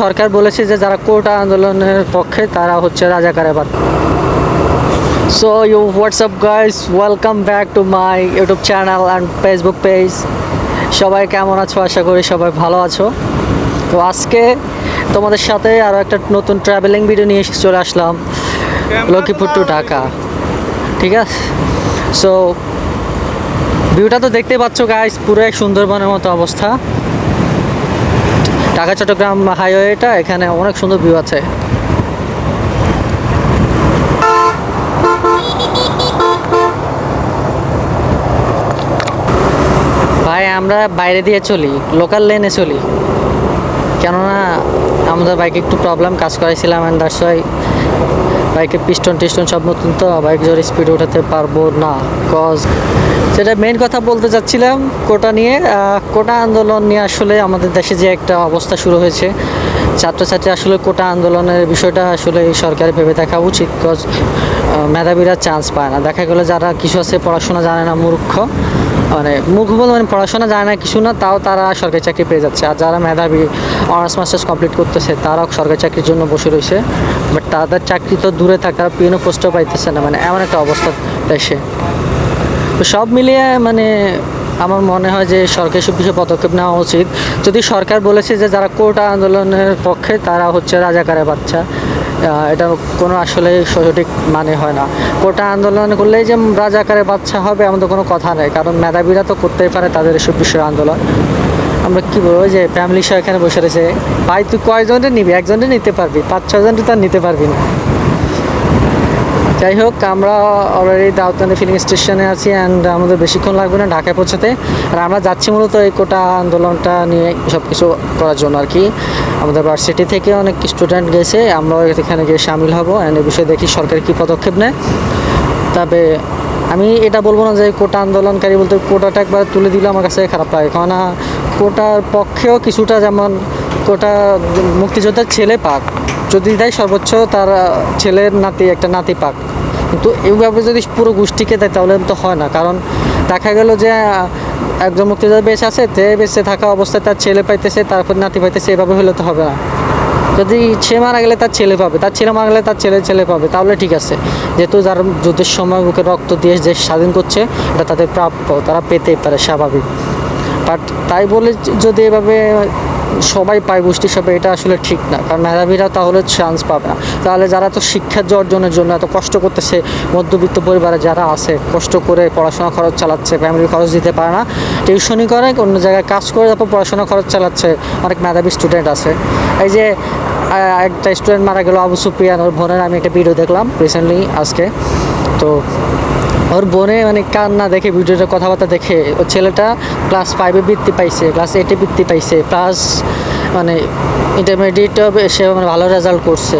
সরকার বলেছে যে যারা কোটা আন্দোলনের পক্ষে তারা হচ্ছে রাজাকারে বাদ। So you what's up guys welcome back to my YouTube channel and Facebook page সবাই কেমন আছো? আশা করি সবাই ভালো আছো। তো আজকে তোমাদের সাথে আরও একটা নতুন ট্রাভেলিং ভিডিও নিয়ে এসে চলে আসলাম। লক্ষ্মীপুর টু ঢাকা। ঠিক আছে? সো ভিউটা তো দেখতে পাচ্ছ গাইস পুরো সুন্দরবনের মতো অবস্থা। ঢাকা, চট্টগ্রাম হাইওয়েটা এখানে অনেক সুন্দর ভিউ আছে। ভাই, আমরা বাইরে দিয়ে চলি লোকাল লেনে চলি। কেননা আমাদের বাইকে একটু প্রবলেম কাজ করাইছিলাম অ্যান্ড দ্যাটস বাইকের পিস্টন টিস্টন সব নতুন তো, বাইক জোরে স্পিড উঠাতে পারব না কজ সেটা মেন কথা বলতে চাচ্ছিলাম কোটা নিয়ে। কোটা আন্দোলন নিয়ে আসলে আমাদের দেশে যে একটা অবস্থা শুরু হয়েছে, ছাত্রছাত্রী আসলে কোটা আন্দোলনের বিষয়টা আসলে সরকারের ভেবে দেখা উচিত কজ মেধাবীরা চান্স পায় না। দেখা গেলো যারা কিছু আছে পড়াশোনা জানে না, মূর্খ। মানে মূর্খ বলে মানে পড়াশোনা জানে না, কিছু না, তাও তারা সরকারি চাকরি পেয়ে যাচ্ছে। আর যারা মেধাবী অনার্স মাস্টার্স কমপ্লিট করতেছে, তারাও সরকারি চাকরির জন্য বসে রয়েছে। বাট তাদের চাকরি তো দূরে থাকে, তারা পিএনও পোস্টও পাইতেছে না। মানে এমন একটা অবস্থা দেশে। তো সব মিলিয়ে মানে আমার মনে হয় যে সরকারি সব বিষয়ে পদক্ষেপ নেওয়া উচিত। যদি সরকার বলেছে যে যারা কোটা আন্দোলনের পক্ষে, তারা হচ্ছে রাজাকারে বাচ্চা। এটা কোনো আসলে সঠিক মানে হয় না। কোটা আন্দোলন করলেই যে রাজাকারে বাচ্চা হবে তো কোনো কথা নেই, কারণ মেধাবীরা তো করতেই পারে তাদের এসব বিষয়ে আন্দোলন। আমরা কি বলব যে ফ্যামিলি সহ এখানে বসে রয়েছে, ভাই, তুই কয়জনের নিবি? একজনের নিতে পারবি? পাঁচ ছজনটা তো আর নিতে পারবি না। যাই হোক, আমরা অলরেডি দাউদকান্দি ফিলিং স্টেশনে আছি অ্যান্ড আমাদের বেশিক্ষণ লাগবে না ঢাকায় পৌঁছাতে। আর আমরা যাচ্ছি মূলত এই কোটা আন্দোলনটা নিয়ে সব কিছু করার জন্য আর কি। আমাদের ভার্সিটি থেকে অনেক স্টুডেন্ট গেছে, আমরাও এখানে গিয়ে সামিল হব অ্যান্ড এই বিষয়ে দেখি সরকার কী পদক্ষেপ নেয়। তবে আমি এটা বলব না যে কোটা আন্দোলনকারী বলতে কোটাটা একবার তুলে দিলে আমার কাছে খারাপ লাগে কারণ কোটার পক্ষেও কিছুটা যেমন কোটা মুক্তিযোদ্ধার ছেলে পাক, যদি দেয় সর্বোচ্চ তার ছেলের নাতি, একটা নাতি পাক। কিন্তু এইভাবে যদি পুরো গোষ্ঠীকে দেয় তাহলে তো হয় না, কারণ দেখা গেল যে একজন মুক্তিযোদ্ধা বেঁচে আছে, তে বেঁচে থাকা অবস্থায় তার ছেলে পাইতেছে তারপর নাতি পাইতেছে, এভাবে হলে তো হবে না। যদি সে মারা গেলে তার ছেলে পাবে, তার ছেলে মারা গেলে তার ছেলে ছেলে পাবে, তাহলে ঠিক আছে। যেহেতু যারা যুদ্ধের সময় বুকে রক্ত দিয়ে দেশ স্বাধীন করছে, এটা তাদের প্রাপ্য, তারা পেতে পারে, স্বাভাবিক। বাট তাই বলে যদি এভাবে সবাই পায় গোষ্ঠী সবাই এটা আসলে ঠিক না। কারণ মেধাবীরা তাহলে চান্স পাবে না। তাহলে যারা তো শিক্ষার যে অর্জনের জন্য, এত কষ্ট করতেছে মধ্যবিত্ত পরিবারে যারা আছে, কষ্ট করে পড়াশোনা খরচ চালাচ্ছে ফ্যামিলি খরচ দিতে পারে না টিউশনই করে, অন্য জায়গায় কাজ করে তারপর পড়াশোনা খরচ চালাচ্ছে, অনেক মেধাবী স্টুডেন্ট আছে। এই যে একটা স্টুডেন্ট মারা গেল, আবু সুপ্রিয়ান ওর বোনের, আমি একটা ভিডিও দেখলাম রিসেন্টলি আজকে। তো ওর বোনে মানে কান্না দেখে ভিডিওটা কথাবার্তা দেখে, ওর ছেলেটা ক্লাস ফাইভে বৃত্তি পাইছে ক্লাস এইটে বৃত্তি পাইছে প্লাস মানে ইন্টারমিডিয়েটও সে মানে ভালো রেজাল্ট করছে।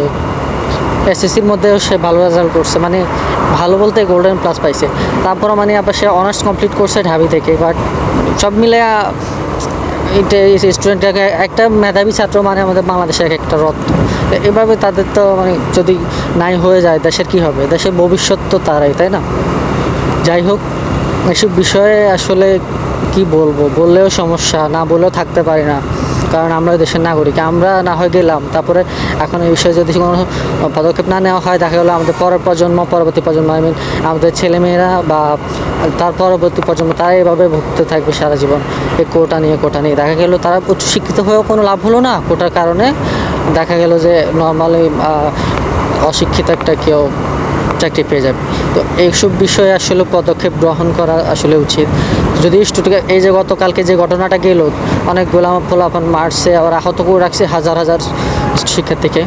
এসএসসির মধ্যেও সে ভালো রেজাল্ট করছে মানে ভালো বলতে গোল্ডেন প্লাস পাইছে। তারপরও মানে আবার সে অনার্স কমপ্লিট করছে ঢাবি থেকে বাট সব মিলে স্টুডেন্টটাকে একটা মেধাবী ছাত্র মানে আমাদের বাংলাদেশের এক একটা রত্ন। এভাবে তাদের তো মানে যদি নাই হয়ে যায়, দেশের কি হবে? দেশের ভবিষ্যৎ তো তারাই, তাই না? যাই হোক, এসব বিষয়ে আসলে কি বলব? বললেও সমস্যা, না বললেও থাকতে পারি না। কারণ আমরা দেশের নাগরিক, আমরা না হয় গেলাম। তারপরে এখন এই বিষয়ে যদি কোনো পদক্ষেপ না নেওয়া হয়, দেখা গেলো আমাদের পরের প্রজন্ম, পরবর্তী প্রজন্ম আই মিন আমাদের ছেলেমেয়েরা বা তার পরবর্তী প্রজন্ম, তারা এভাবে ভুগতে থাকবে সারা জীবন। এই কোটা নিয়ে কোটা নিয়ে। দেখা গেলো তারা উচ্চ শিক্ষিত হয়েও কোনো লাভ হলো না কোটার কারণে। দেখা গেলো যে নর্মালি অশিক্ষিত একটা কেউ চাকরি পেয়ে যাবে। তো এইসব বিষয়ে আসলে পদক্ষেপ গ্রহণ করা আসলে উচিত। যদি স্টুডেন্ট এই যে গতকালকে যে ঘটনাটা গেল, অনেক গোলাম ফলাফল মারছে, আবার আহত করে রাখছে হাজার হাজার শিক্ষার্থীকে।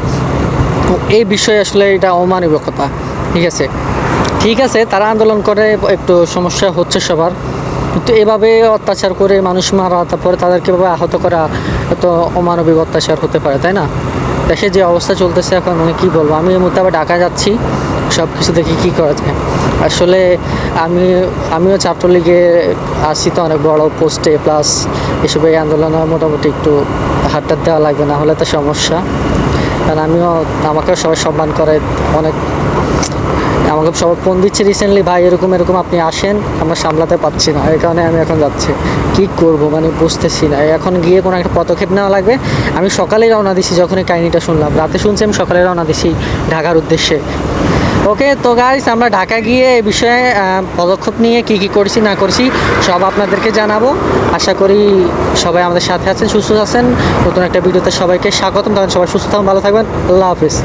তো এই বিষয়ে আসলে এটা অমানবিকতা। ঠিক আছে? ঠিক আছে, তারা আন্দোলন করে, একটু সমস্যা হচ্ছে সবার। কিন্তু এভাবে অত্যাচার করে মানুষ মারা, তারপরে তাদেরকে এভাবে আহত করা এত অমানবিক অত্যাচার হতে পারে, তাই না? দেশে যে অবস্থা চলতেছে এখন মানে কী বলব? আমি এই মুহূর্তে আবার ঢাকা যাচ্ছি সব কিছু দেখি কী করা যায়। আসলে আমি, আমিও ছাত্রলীগে আসি তো, অনেক বড় পোস্টে প্লাস এসব এই আন্দোলনে মোটামুটি একটু হাতটা দেওয়া লাগবে না হলে তো সমস্যা। কারণ আমিও, আমাকেও সবাই সম্মান করে, অনেক আমাকে সবাই ফোন দিচ্ছে রিসেন্টলি ভাই, এরকম এরকম আপনি আসেন, আমরা সামলাতে পারছি না। এই কারণে আমি এখন যাচ্ছি। কি করব? মানে বুঝতেছি না। এখন গিয়ে কোনো একটা পদক্ষেপ নেওয়া লাগবে। আমি সকালেই রওনা দিছি, যখন এই কাহিনিটা শুনলাম। রাতে শুনছি, আমি সকালে রওনা দিছি ঢাকার উদ্দেশ্যে। ওকে তো গাইস আমরা ঢাকা গিয়ে এ বিষয়ে পদক্ষেপ নিয়ে কি কি করছি, না করছি, সব আপনাদেরকে জানাব। আশা করি সবাই আমাদের সাথে আছেন, সুস্থ আছেন। নতুন একটা ভিডিওতে সবাইকে স্বাগতম। তখন সবাই সুস্থ থাকুন, ভালো থাকবেন। আল্লাহ হাফিজ।